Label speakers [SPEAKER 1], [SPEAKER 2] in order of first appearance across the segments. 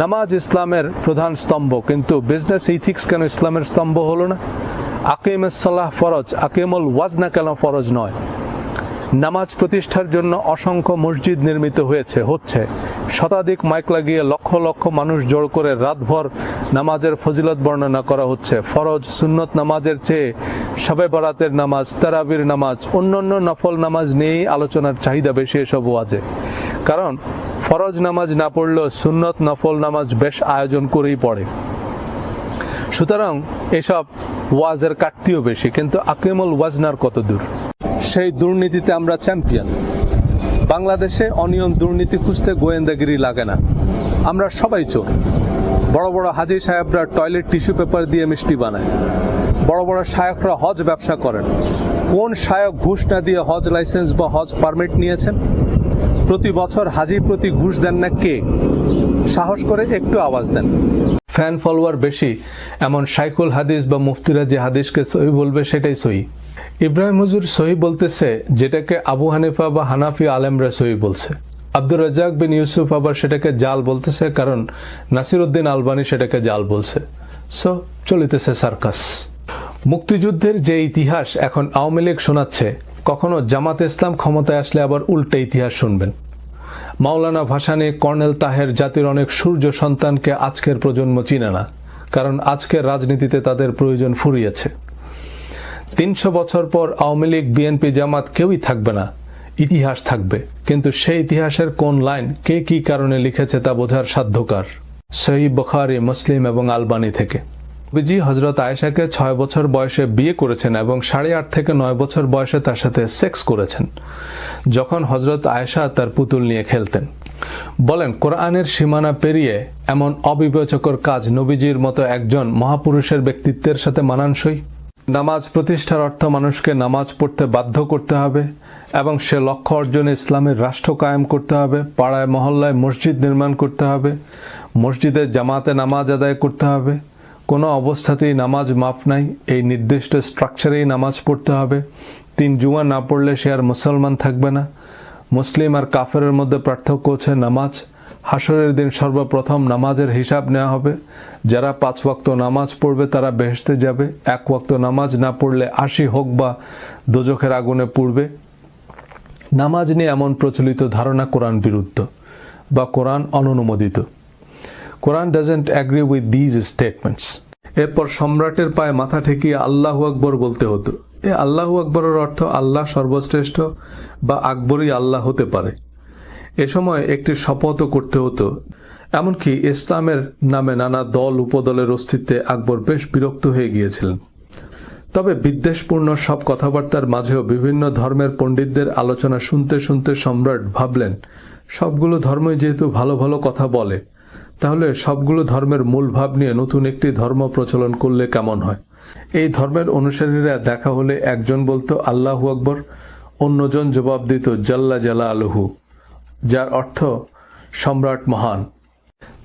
[SPEAKER 1] নামাজ ইসলামের প্রধান স্তম্ভ, কিন্তু বিজনেস ইথিক্স কেন ইসলামের স্তম্ভ হলো না? আকিম সালাহ ফরজ, আকিমুল ওয়াজনা কেন ফরজ নয়? নামাজ প্রতিষ্ঠার জন্য অসংখ্য মসজিদ নির্মিত হয়েছে, হচ্ছে। শতাধিক মাইক লাগিয়ে লক্ষ লক্ষ মানুষ জোর করে রাতভর নামাজের ফজিলত বর্ণনা করা হচ্ছে। ফরজ, সুন্নত নামাজের চেয়ে সবে বরাতের নামাজ, তারাবির নামাজ, অন্যান্য নফল নামাজ নিয়েই আলোচনার চাহিদা বেশি এসব ওয়াজে কারণ ফরজ নামাজ না পড়লেও সুন্নত নফল নামাজ বেশ আয়োজন করেই পড়ে। সুতরাং এসব ওয়াজের কাটতিও বেশি, কিন্তু আকিমুল ওয়াজনার কত দূর? সেই দুর্নীতিতে আমরা চ্যাম্পিয়ন। বাংলাদেশে অনিয়ম দুর্নীতি খুঁজতে গোয়েন্দাগিরি লাগে না। আমরা সবাই চোর। বড় বড় হাজি সাহেবরা টয়লেট টিস্যু পেপার দিয়ে মিষ্টি বানায়। বড় বড় শায়করা হজ ব্যবসা করেন। কোন শায়ক ঘুষ না দিয়ে হজ লাইসেন্স বা হজ পারমিট নিয়েছেন? প্রতি বছর হাজি প্রতি ঘুষ দেন না কে? সাহস করে একটু আওয়াজ দেন। ফ্যান ফলোয়ার বেশি, এমন সাইকুল হাদিস বা মুফতিরা যে হাদিসকে সহি বলবে সেটাই সহি। ইব্রাহিম হুজুর সহি বলতেছে, যেটাকে আবু হানিফা বা হানাফি আলেমরা সহি বলছে। আব্দুর রাজাক বিন ইউসুফ আবার সেটাকে জাল বলতেছে, কারণ নাসিরউদ্দিন আলবানি সেটাকে জাল বলছে। সো, চলিতেছে সার্কাস। মুক্তিযুদ্ধের যে ইতিহাস এখন আওয়ামী লীগ শোনাচ্ছে কখনো জামাত ইসলাম ক্ষমতায় আসলে আবার উল্টে ইতিহাস শুনবেন। মাওলানা ভাসানী কর্নেল তাহের জাতির অনেক সূর্য সন্তানকে আজকের প্রজন্ম চিনে না, কারণ আজকের রাজনীতিতে তাদের প্রয়োজন ফুরিয়েছে। তিনশো বছর পর আওয়ামী লীগ, বিএনপি জামাত কেউই থাকবে না, ইতিহাস থাকবে, কিন্তু সেই ইতিহাসের কোন লাইন কে কি কারণে লিখেছে তা বোঝার সাধ্যকার। সহি বখারি, মুসলিম এবং আলবানি থেকে। বিজি হজরত আয়েশাকে ছয় বছর বয়সে বিয়ে করেছেন এবং সাড়ে আট থেকে নয় বছর বয়সে তার সাথে সেক্স করেছেন যখন হজরত আয়েশা তার পুতুল নিয়ে খেলতেন বলেন কোরআনের সীমানা পেরিয়ে এমন অবিবেচকর কাজ নবীজির মতো একজন মহাপুরুষের ব্যক্তিত্বের সাথে মানানসই নামাজ প্রতিষ্ঠার অর্থ মানুষকে নামাজ পড়তে বাধ্য করতে হবে এবং সে লক্ষ্য অর্জনে ইসলামের রাষ্ট্র কায়েম করতে হবে পাড়ায় মহল্লায় মসজিদ নির্মাণ করতে হবে মসজিদে জামাতে নামাজ আদায় করতে হবে কোনো অবস্থাতেই নামাজ মাফ নাই। এই নির্দিষ্ট স্ট্রাকচারেই নামাজ পড়তে হবে। তিন জুমা না পড়লে সে আর মুসলমান থাকবে না। মুসলিম আর কাফেরের মধ্যে পার্থক্য হচ্ছে নামাজ। হাসরের দিন সর্বপ্রথম নামাজের হিসাব নেওয়া হবে। যারা পাঁচ ওয়াক্ত নামাজ পড়বে তারা বেহেশতে যাবে। এক ওয়াক্ত নামাজ না পড়লে আশি হোক বা দোজখের আগুনে পড়বে। নামাজ নিয়ে এমন প্রচলিত ধারণা কোরআন বিরুদ্ধ বা কোরআন অননুমোদিত Quran doesn't agree with these statements এরপর সম্রাটের পায়ে মাথা ঠেকিয়ে আল্লাহু আকবর বলতে হতো। এ আল্লাহু আকবরের অর্থ আল্লাহ সর্বশ্রেষ্ঠ বা আকবরই আল্লাহ হতে পারে। এ সময় একটি শপথও করতে হতো। এমনকি ইসলামের নামে নানা দল উপদলের অস্তিত্বে আকবর বেশ বিরক্ত হয়ে গিয়েছিলেন। তবে বিদ্বেষপূর্ণ সব কথাবার্তার মাঝেও বিভিন্ন ধর্মের পণ্ডিতদের আলোচনা শুনতে শুনতে সম্রাট ভাবলেন, সবগুলো ধর্মই যেহেতু ভালো ভালো কথা বলে তাহলে সবগুলো ধর্মের মূল ভাব নিয়ে নতুন একটি ধর্ম প্রচলন করলে কেমন হয়? এই ধর্মের অনুসারীরা দেখা হলে একজন বলতো, আল্লাহু আকবর। অন্যজন জবাব দিত, জাল্লা জালা আলহু যার অর্থ, সম্রাট মহান।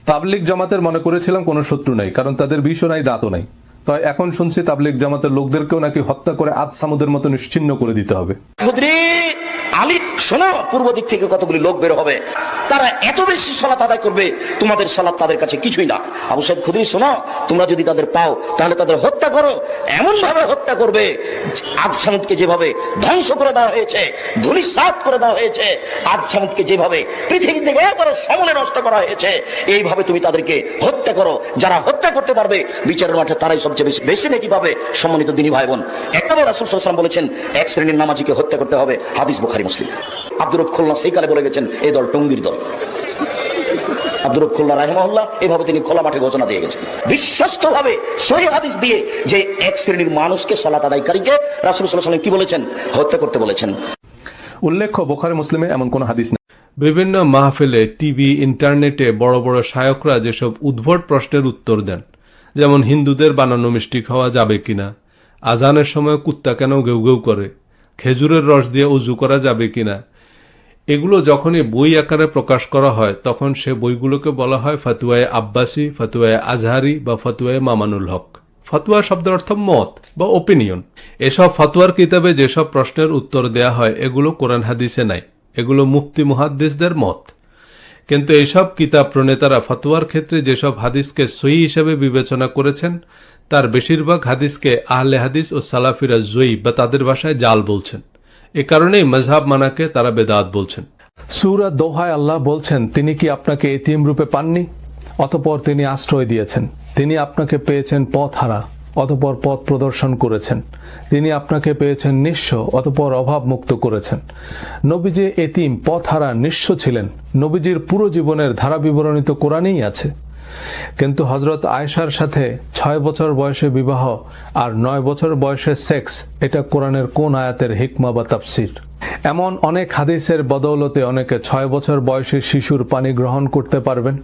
[SPEAKER 1] তাবলিক জামাতের মনে করেছিলাম কোনো শত্রু নাই, কারণ তাদের বিষও নাই, দাঁতও নাই। তাই এখন শুনছি তাবলিক জামাতের লোকদেরকেও নাকি হত্যা করে আজ সামুদের মতো নিশ্চিন্ন করে দিতে হবে।
[SPEAKER 2] আলী, শোনো, পূর্ব দিক থেকে কতগুলি লোক বের হবে। তারা এত বেশি সলাত আদায় করবে, তোমাদের সলাৎ তাদের কাছে কিছুই না। আবু সাহেব খুদ্রি, শোনো, তোমরা যদি তাদের পাও, তাহলে তাদের হত্যা করো। এমন ভাবে হত্যা করবে, আজ সামুদকে যেভাবে ধ্বংস করে দেওয়া হয়েছে ধুলিসাত করে দেওয়া হয়েছে, আজ সামুদকে যেভাবে পৃথিবী থেকে একবারে সমলে নষ্ট করা হয়েছে, এইভাবে তুমি তাদেরকে হত্যা করো। যারা হত্যা করতে পারবে, বিচারের মাঠে তারাই সবচেয়ে বেশি বেশি নাকি পাবে, সম্মানিত দিনী ভাই বোন। একবার রাসুল সাল্লাম বলেছেন, এক শ্রেণির নামাজিকে হত্যা করতে হবে, হাদিস বুখারি, মুসলিম। আব্দুর রব খুলনা সেই কালে বলে গেছেন এই দল টঙ্গির দল। আব্দুর রব খুলনা রাহিমহল্লা এভাবে তিনি খোলা মাঠে ঘোষণা দিয়ে গেছেন। বিশ্বস্ত ভাবে সহি হাদিস দিয়ে যে এক শ্রেণির মানুষকে সলাত আদায়কারীকে রাসুল সাল্লাম কি বলেছেন? হত্যা করতে বলেছেন।
[SPEAKER 1] উল্লেখ্য বোখারি মুসলিমে এমন কোনো হাদিস নেই। বিভিন্ন মাহফিলে টিভি ইন্টারনেটে বড় বড় শায়করা যেসব উদ্ভট প্রশ্নের উত্তর দেন যেমন হিন্দুদের বানানো মিষ্টি খাওয়া যাবে কিনা? আজানের সময় কুত্তা কেন গেউ গেউ করে? খেজুরের রস দিয়ে উজু করা যাবে কিনা? এগুলো যখনই বই আকারে প্রকাশ করা হয়, তখন সে বইগুলোকে বলা হয় ফাতুয়ায় আব্বাসি, ফাতুয়ায় আজহারি বা ফাতুয়ায় মামানুল হক। ফতুয়া শব্দের অর্থ মত বা ওপিনিয়ন এসব ফতুয়ার কিতাবে যেসব প্রশ্নের উত্তর দেয়া হয়, এগুলো কোরআন হাদিসে নাই। এগুলো মুফতি মুহাদ্দিসদের মত। কিন্তু এসব কিতাব প্রণেতারা ফতোয়ার ক্ষেত্রে যেসব হাদিসকে সহি হিসেবে বিবেচনা করেছেন, তার বেশিরভাগ হাদিসকে আহলে হাদিস ও সালাফিরা জয়ী বা তাদের ভাষায় জাল বলছেন। এ কারণেই মজহাব মানাকে তারা বেদাত বলছেন। সুরা দোহায় আল্লাহ বলছেন, তিনি কি আপনাকে এতিম রূপে পাননি? অতপর তিনি আশ্রয় দিয়েছেন। তিনি আপনাকে পেয়েছেন পথ হারা অতপর পথ প্রদর্শন করেছেন। তিনি আপনাকে পেয়েছেন নিঃস্ব, অতপর অভাব মুক্ত করেছেন। নবীজি এতিম পথ হারা নিঃস্ব ছিলেন। নবীজির পুরো জীবনের ধারা বিবরণী তো কোরআনেই আছে। কিন্তু হজরত আয়েশার সাথে ছয় বছর বয়সে বিবাহ আর নয় বছর বয়সে সেক্স, এটা কোরআনের কোন আয়াতের হিকমা বা তাফসির? এমন অনেক হাদিসের বদৌলতে অনেকে ছয় বছর বয়সে শিশুর পানি গ্রহণ করতে পারবেন,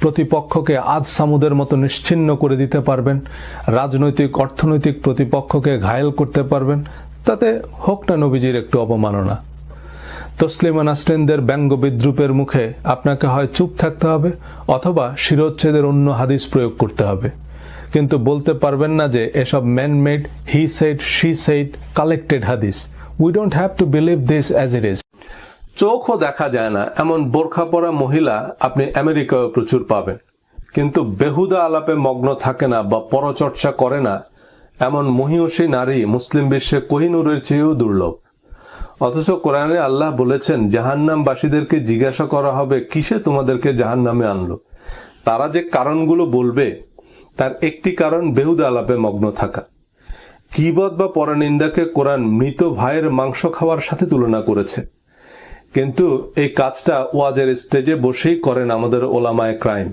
[SPEAKER 1] প্রতিপক্ষকে আজ সামুদের মতো নিশ্চিন্ন করে দিতে পারবেন, রাজনৈতিক, অর্থনৈতিক প্রতিপক্ষকে ঘায়েল করতে পারবেন, তাতে হোক না নবীজির একটু অবমাননা। তসলিমা নাসরিনদের ব্যঙ্গ বিদ্রুপের মুখে আপনাকে হয় চুপ থাকতে হবে অথবা শিরোচ্ছেদের অন্য হাদিস প্রয়োগ করতে হবে। কিন্তু বলতে পারবেন না যে এসব man made he said she said collected হাদিস। We don't have to believe this as it is চোখও দেখা যায় না এমন বোরখা পরা মহিলা আপনি আমেরিকায় প্রচুর পাবেন। কিন্তু বেহুদা আলাপে মগ্ন থাকে না বা পরচর্চা করে না এমন মহিষী নারী মুসলিম বিশ্বে কোহিনুরের চেয়েও দুর্লভ। অথচ কোরআনে আল্লাহ বলেছেন, জাহান্নামবাসীদেরকে জিজ্ঞাসা করা হবে, কিসে তোমাদেরকে জাহান্নামে আনলো? তারা যে কারণগুলো বলবে, তার একটি কারণ বেহুদা আলাপে মগ্ন থাকা। কিবত বা পরনিন্দাকে কোরআন মৃত ভাইয়ের মাংস খাওয়ার সাথে তুলনা করেছে। কিন্তু এই কাজটা ওয়াজের স্টেজে বসেই করেন আমাদের ওলামায় ক্রাইম।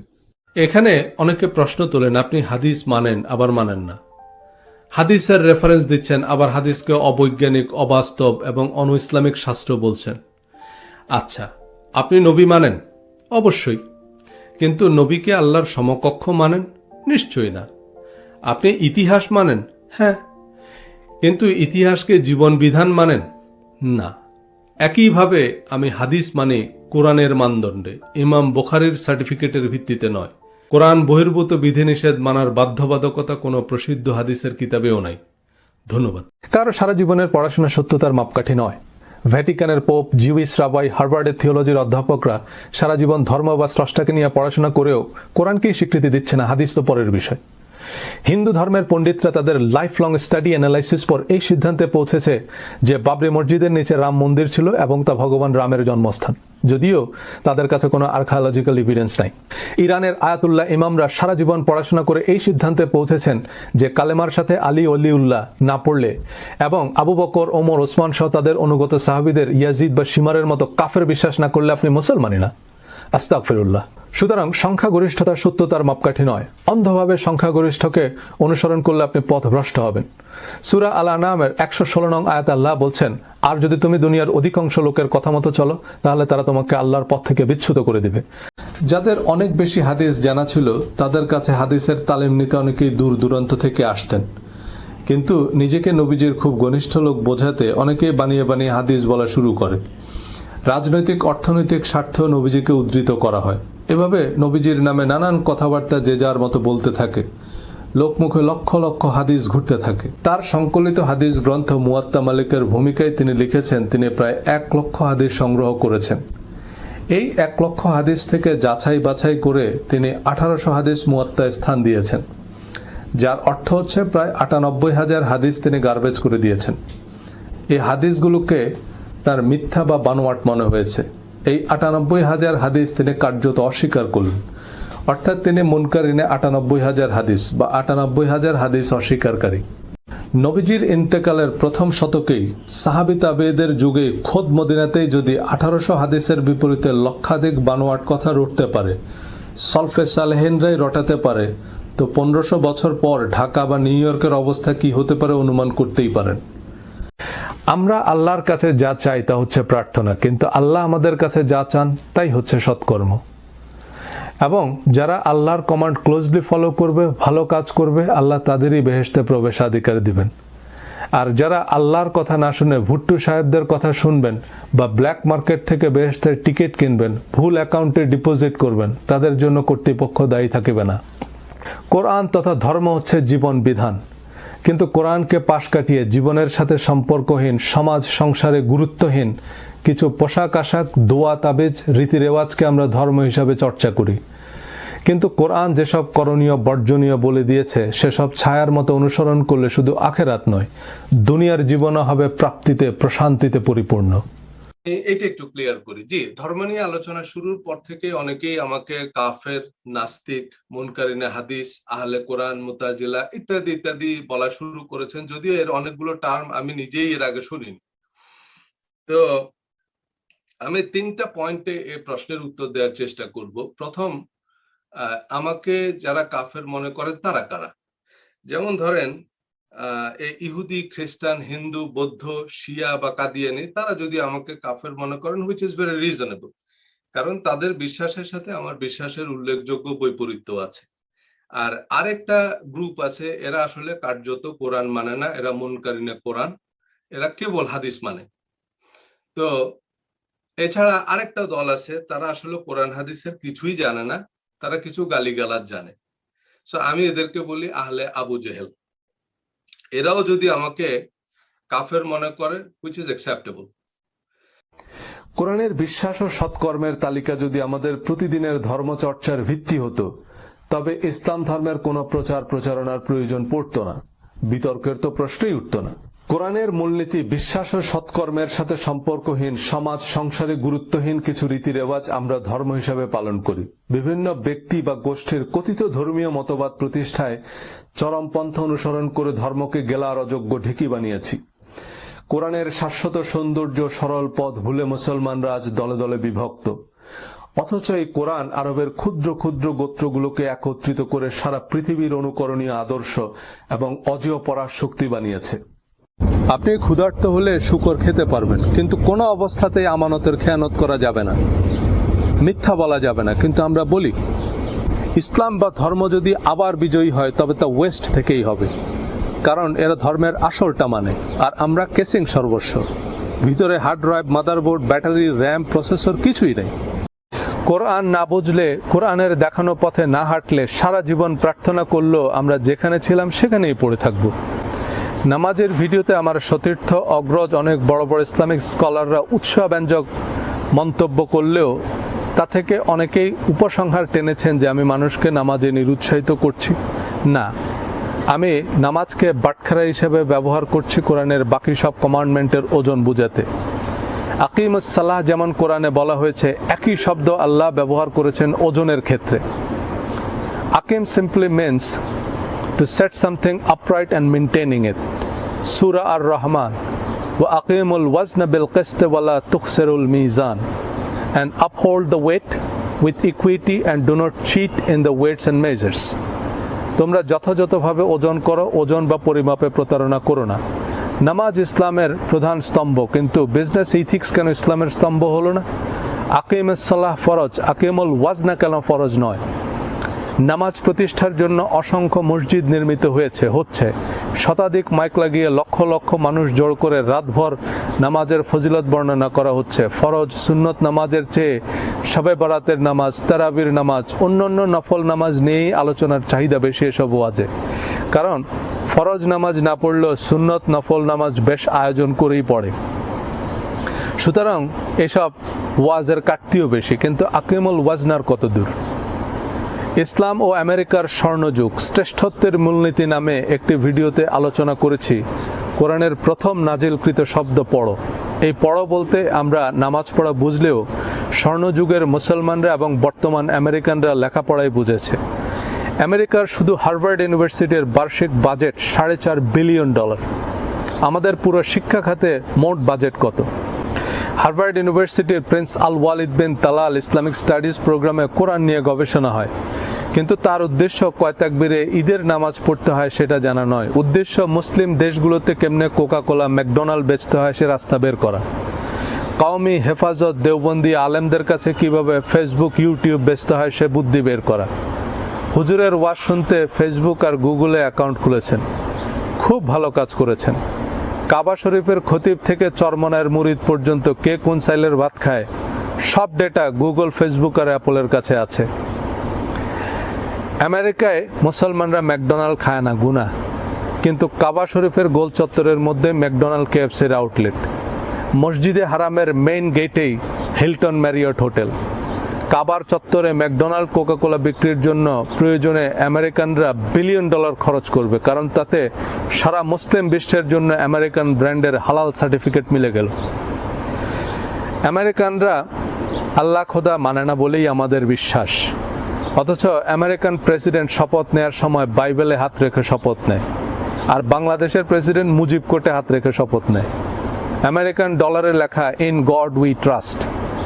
[SPEAKER 1] এখানে অনেকে প্রশ্ন তোলেন, আপনি হাদিস মানেন, আবার মানেন না। হাদিসের রেফারেন্স দিচ্ছেন, আবার হাদিসকে অবৈজ্ঞানিক, অবাস্তব এবং অনু ইসলামিক শাস্ত্র বলছেন। আচ্ছা আপনি নবী মানেন? অবশ্যই। কিন্তু নবীকে আল্লাহর সমকক্ষ মানেন? নিশ্চয়ই না। আপনি ইতিহাস মানেন? হ্যাঁ। কিন্তু ইতিহাসকে জীবন বিধান মানেন? না। একইভাবে আমি হাদিস মানে কোরআনের মানদণ্ডে। ইমাম বোখারির সার্টিফিকেটের ভিত্তিতে নয়। কোরআন বহির্ভূত বিধিনিষেধ মানার বাধ্যবাধকতা কোনো প্রসিদ্ধ হাদিসের কিতাবেও নাই। ধন্যবাদ। কারও সারা জীবনের পড়াশোনা সত্যতার মাপকাঠি নয়। ভ্যাটিকানের পোপ জিউইস রাবাই হার্ভার্ডের থিওলজির অধ্যাপকরা সারা জীবন ধর্ম বা স্রষ্টাকে নিয়ে পড়াশোনা করেও কোরআনকেই স্বীকৃতি দিচ্ছে না, হাদিস তো পরের বিষয়। হিন্দু ধর্মের পণ্ডিতরা তাদের লাইফ লং স্টাডি অ্যানালাইসিস পর এই সিদ্ধান্তে পৌঁছেছে যে বাবরি মসজিদের নিচে রাম মন্দির ছিল এবং তা ভগবান রামের জন্মস্থান। যদিও তাদের কাছে কোনো আর্কায়োলজিক্যাল এভিডেন্স নাই। ইরানের আয়াতুল্লাহ ইমামরা সারা জীবন পড়াশোনা করে এই সিদ্ধান্তে পৌঁছেছেন যে কালেমার সাথে আলী অলিউল্লাহ না পড়লে এবং আবু বকর, ওমর, ওসমান সহ তাদের অনুগত সাহাবিদের ইয়াজিদ বা সীমারের মতো কাফের বিশ্বাস না করলে আপনি মুসলমানই না। আস্তাক ফিরুল্লাহ সুতরাং সংখ্যাগরিষ্ঠতার সত্যতার মাপকাঠি নয়। অন্ধভাবে সংখ্যাগরিষ্ঠকে অনুসরণ করলে আপনি পথভ্রষ্ট হবেন। সুরা আলা নামের একশো ষোলো নং আয়াত আল্লাহ বলছেন, আর যদি তুমি দুনিয়ার অধিকাংশ লোকের কথা মতো চলো, তাহলে তারা তোমাকে আল্লাহর পথ থেকে বিচ্ছুত করে দিবে। যাদের অনেক বেশি হাদিস জানা ছিল, তাদের কাছে হাদিসের তালিম নিতে অনেকেই দূর দূরান্ত থেকে আসতেন। কিন্তু নিজেকে নবীজির খুব ঘনিষ্ঠ লোক বোঝাতে অনেকেই বানিয়ে বানিয়ে হাদিস বলা শুরু করে। রাজনৈতিক, অর্থনৈতিক স্বার্থেও নবীজিকে উদ্ধৃত করা হয়। এভাবে নবীজির নামে নানান কথাবার্তা যে যার মতো বলতে থাকে। লোকমুখে লক্ষ লক্ষ হাদিস ঘুরতে থাকে। তার সংকলিত হাদিস গ্রন্থ মুয়াত্তা মালিকের ভূমিকায় তিনি লিখেছেন, তিনি প্রায় এক লক্ষ হাদিস সংগ্রহ করেছেন। এই এক লক্ষ হাদিস থেকে যাচাই বাছাই করে তিনি আঠারোশো হাদিস মুয়াত্তায় স্থান দিয়েছেন। যার অর্থ হচ্ছে প্রায় আটানব্বই হাজার হাদিস তিনি গার্বেজ করে দিয়েছেন। এই হাদিসগুলোকে তার মিথ্যা বা বানোয়াট মনে হয়েছে। এই আটানব্বই হাজার হাদিস তিনি কার্যত অস্বীকার করলেন। অর্থাৎ তিনি মুনকারিনে আটানব্বই হাজার হাদিস বা আটানব্বই হাজার হাদিস অস্বীকারী নবীজির ইন্তেকালের প্রথম শতকেই সাহাবি তাবেদের যুগে খোদ মদিনাতেই যদি আঠারোশো হাদিসের বিপরীতে লক্ষাধিক বানোয়াট কথা রটতে পারে, সলফে সালেহেনরাই রটাতে পারে, তো পনেরোশো বছর পর ঢাকা বা নিউ ইয়র্কের অবস্থা কি হতে পারে অনুমান করতেই পারেন। আমরা আল্লাহর কাছে যা চাই তা হচ্ছে প্রার্থনা, কিন্তু আল্লাহ আমাদের কাছে যা চান তাই হচ্ছে সৎকর্ম। এবং যারা আল্লাহর কমান্ড ক্লোজলি ফলো করবে, ভালো কাজ করবে, আল্লাহ তাদেরই বেহেশতে প্রবেশাধিকার দিবেন। আর যারা আল্লাহর কথা না শুনে ভুট্টু সাহেবদের কথা শুনবেন বা ব্ল্যাক মার্কেট থেকে বেহেশতের টিকিট কিনবেন, ভুল অ্যাকাউন্টে ডিপোজিট করবেন, তাদের জন্য কর্তৃপক্ষ দায়ী থাকিবে না। কোরআন তথা ধর্ম হচ্ছে জীবন বিধান। কিন্তু কোরআনকে পাশ কাটিয়ে জীবনের সাথে সম্পর্কহীন, সমাজ সংসারে গুরুত্বহীন, কিছু পোশাক আশাক, দোয়া তাবিজ রীতি রেওয়াজকে আমরা ধর্ম হিসাবে চর্চা করি। কিন্তু কোরআন যেসব করণীয়, বর্জনীয় বলে দিয়েছে, সেসব ছায়ার মতো অনুসরণ করলে শুধু আখেরাত নয়, দুনিয়ার জীবনও হবে প্রাপ্তিতে, প্রশান্তিতে পরিপূর্ণ।
[SPEAKER 3] এটা একটু ক্লিয়ার করি। জি, ধর্ম নিয়ে আলোচনা শুরুর পর থেকে অনেকেই আমাকে কাফের, নাস্তিক, মুনকারিনে হাদিস, আহলে কোরআন, মুতাজিলা ইত্যাদি ইত্যাদি বলা শুরু করেছেন। যদিও এর অনেকগুলো টার্ম আমি নিজেই এর আগে শুনিনি। তো আমি তিনটা পয়েন্টে এই প্রশ্নের উত্তর দেওয়ার চেষ্টা করব। প্রথম আমাকে যারা কাফের মনে করেন তারা কারা? যেমন ধরেন ইহুদি, খ্রিস্টান, হিন্দু, বৌদ্ধ, শিয়া বা কাদিয়ানি, তারা যদি আমাকে কাফের মনে করেন হুইচ ইজ ভেরি রিজনেবল কারণ তাদের বিশ্বাসের সাথে আমার বিশ্বাসের উল্লেখযোগ্য বৈপরীত্য আছে। আর আরেকটা গ্রুপ আছে, এরা আসলে কার্যত কোরআন মানে না, এরা মনকারিনে কোরআন, এরা কেবল হাদিস মানে। তো এছাড়া আরেকটা দল আছে, তারা আসলে কোরআন হাদিসের কিছুই জানে না, তারা কিছু গালিগালাজ জানে। সো আমি এদেরকে বলি আহলে আবু জেহেল। এরাও যদি আমাকে কাফের মনে করে হুইচ ইজ অ্যাকসেপ্টেবল
[SPEAKER 1] কোরআনের বিশ্বাস ও সৎকর্মের তালিকা যদি আমাদের প্রতিদিনের ধর্মচর্চার ভিত্তি হতো, তবে ইসলাম ধর্মের কোনো প্রচার প্রচারণার প্রয়োজন পড়ত না। বিতর্কের তো প্রশ্নই উঠত না। কোরআনের মূলনীতি বিশ্বাস ও সৎকর্মের সাথে সম্পর্কহীন, সমাজ সংসারে গুরুত্বহীন কিছু রীতি রেওয়াজ আমরা ধর্ম হিসাবে পালন করি। বিভিন্ন ব্যক্তি বা গোষ্ঠীর কথিত ধর্মীয় মতবাদ প্রতিষ্ঠায় চরমপন্থা অনুসরণ করে ধর্মকে গেলার অযোগ্য ঢেকি বানিয়েছি। কোরআনের শাশ্বত সৌন্দর্য সরল পথ ভুলে মুসলমানরা আজ দলে দলে বিভক্ত। অথচ এই কোরআন আরবের ক্ষুদ্র ক্ষুদ্র গোত্রগুলোকে একত্রিত করে সারা পৃথিবীর অনুকরণীয় আদর্শ এবং অজেয় পরার শক্তি বানিয়েছে। আপনি ক্ষুধার্ত হলে শুকর খেতে পারবেন, কিন্তু কোনো অবস্থাতেই আমানতের খেয়ানত করা যাবে না। মিথ্যা বলা যাবে না, কিন্তু আমরা বলি, ইসলাম বা ধর্ম যদি আবার বিজয়ী হয়, তবে তা ওয়েস্ট থেকেই হবে। কারণ এরা ধর্মের আসলটা মানে আর আমরা কেসিং সর্বস্ব। ভিতরে hard drive, motherboard, battery, RAM, processor কিছুই নেই। কোরআন না বুঝলে, কোরআনের দেখানো পথে না হাঁটলে সারা জীবন প্রার্থনা করলেও আমরা যেখানে ছিলাম সেখানেই পড়ে থাকব। নামাজের ভিডিওতে আমার সতীর্থ অগ্রজ অনেক বড় বড় ইসলামিক স্কলাররা উৎসাহব্যঞ্জক মন্তব্য করলেও তা থেকে অনেকেই উপসংহার টেনেছেন যে আমি মানুষকে নামাজে নিরুৎসাহিত করছি। না, আমি নামাজকে বাটখারা হিসেবে ব্যবহার করছি কোরআনের বাকি সব কমান্ডমেন্টের ওজন বুঝাতে। সালাহ যেমন কোরআনে বলা হয়েছে, একই শব্দ আল্লাহ ব্যবহার করেছেন ওজনের ক্ষেত্রে। আকিম simply means set something upright and maintaining it Surah Ar Rahman ও আকিমুল ওয়াজনা বিল কিসত ওয়ালা Mizan and uphold the weight with equity and do not cheat in the weights and measures. তোমরা যথাযথভাবে ওজন করো, ওজন বা পরিমাপে প্রতারণা করো না। নামাজ ইসলামের প্রধান স্তম্ভ, কিন্তু বিজনেস ইথিক্স কেন ইসলামের স্তম্ভ হলো না? আকিমের সালাহ ফরজ, আকিমুল ওয়াজনা কেন ফরজ নয়? নামাজ প্রতিষ্ঠার জন্য অসংখ্য মসজিদ নির্মিত হয়েছে, হচ্ছে। শতাধিক মাইক লাগিয়ে লক্ষ লক্ষ মানুষ জোর করে রাতভর নামাজের ফজিলত বর্ণনা করা হচ্ছে। ফরজ সুন্নত নামাজের চেয়ে সবে বরাতের নামাজ, তারাবির নামাজ, অন্যান্য নফল নামাজ নিয়েই আলোচনার চাহিদা বেশি এসব ওয়াজে। কারণ, ফরজ নামাজ না পড়লেও সুন্নত নফল নামাজ বেশ আয়োজন করেই পড়ে। সুতরাং এসব ওয়াজের কাটতিও বেশি, কিন্তু আকিমুল ওয়াজনার কত দূর? ইসলাম ও আমেরিকার স্বর্ণযুগ শ্রেষ্ঠত্বের মূলনীতি নামে একটি ভিডিওতে আলোচনা করেছি। কোরআনের প্রথম নাজিলকৃত শব্দ পড়ো। এই পড়ো বলতে আমরা নামাজ পড়া বুঝলেও স্বর্ণযুগের মুসলমানরা এবং বর্তমান আমেরিকানরা লেখাপড়াই বুঝেছে। আমেরিকার শুধু হার্ভার্ড ইউনিভার্সিটির বার্ষিক বাজেট সাড়ে চার বিলিয়ন ডলার। আমাদের পুরো শিক্ষা খাতে মোট বাজেট কত? হার্ভার্ড ইউনিভার্সিটির Prince Al Waleed bin Talal Islamic studies প্রোগ্রামে কোরআন নিয়ে গবেষণা হয়। কিন্তু তার উদ্দেশ্য কয় তাকবীরে ঈদের নামাজ পড়তে হয় সেটা জানা নয়। উদ্দেশ্য, মুসলিম দেশগুলোতে কেমনে কোকা কোলা ম্যাকডোনাল্ড বেচতে হয় সে রাস্তা বের করা। কওমি হেফাজত দেওবন্দি আলেমদের কাছে কীভাবে ফেসবুক, ইউটিউব বেচতে হয় সে বুদ্ধি বের করা। হুজুরের ওয়াজ শুনতে ফেসবুক আর গুগলে অ্যাকাউন্ট খুলেছেন। খুব ভালো কাজ করেছেন। কাবা শরীফের খতিব থেকে চরমনায়ের মুরিদ পর্যন্ত কে কোন সাইলের ভাত খায়, সব ডেটা গুগল, ফেসবুক আর অ্যাপলের কাছে আছে। আমেরিকায় মুসলমানরা ম্যাকডোনাল্ড খায় না গুনা কিন্তু কাবা শরীফের গোল চত্বরের মধ্যে ম্যাকডোনাল্ড, কেএফসির আউটলেট। মসজিদে হারামের মেইন গেটেই হিলটন ম্যারিয়ট হোটেল। কাবার চত্বরে ম্যাকডোনাল্ড, কোকাকোলা বিক্রির জন্য প্রয়োজনে আমেরিকানরা বিলিয়ন ডলার খরচ করবে, কারণ তাতে সারা মুসলিম বিশ্বের জন্য আমেরিকান ব্র্যান্ডের হালাল সার্টিফিকেট মিলে গেল। আমেরিকানরা আল্লাহ খোদা মানে না বলেই আমাদের বিশ্বাস। অথচ আমেরিকান প্রেসিডেন্ট শপথ নেয়ার সময় বাইবেলে হাত রেখে শপথ নেয়, আর বাংলাদেশের প্রেসিডেন্ট মুজিব কোর্টে হাত রেখে শপথ নেয়। আমেরিকান ডলারে লেখা, ইন গড উই ট্রাস্ট।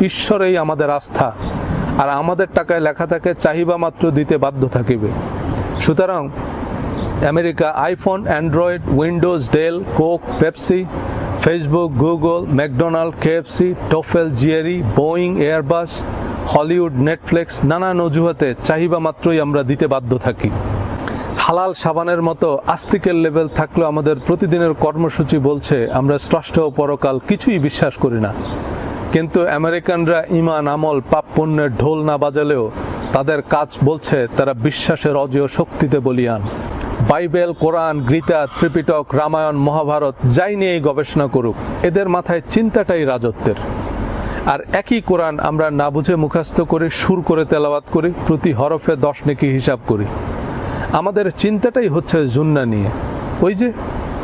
[SPEAKER 1] ঈশ্বরেই আমাদের আস্থা, আর আমাদের টাকায় লেখা থাকে, চাহিবা মাত্র দিতে বাধ্য থাকিবে। সুতরাং America iPhone, Android, Windows, Dell, Coke, Pepsi, Facebook, Google, McDonald, KFC, TOEFL, GRE, Boeing, Airbus Hollywood, Netflix নানান অজুহাতে চাহিবা মাত্রই আমরা দিতে বাধ্য থাকি। হালাল সাবানের মতো আস্তিকের লেভেল থাকলেও আমাদের প্রতিদিনের কর্মসূচি বলছে, আমরা স্রষ্টা ও পরকাল কিছুই বিশ্বাস করি না। কিন্তু আমেরিকানরা ইমান, আমল, পাপ পুণ্যের ঢোল না বাজালেও তাদের কাজ বলছে, তারা বিশ্বাসের অজেয় শক্তিতে বলিয়ান। বাইবেল, কোরআন, গীতা, ত্রিপিটক, রামায়ণ, মহাভারত, যাই নিয়েই গবেষণা করুক, এদের মাথায় চিন্তাটাই রাজত্বের। আর একই কোরআন আমরা না বুঝে মুখস্থ করে, সুর করে তেলাওয়াত করি, প্রতি হরফে দশ নেকি হিসাব করি। আমাদের চিন্তাটাই হচ্ছে জুন্না নিয়ে। ওই যে,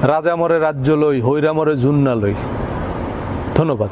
[SPEAKER 1] রাজামরে রাজ্য লই, হৈরামরে জুন্না লই। ধন্যবাদ।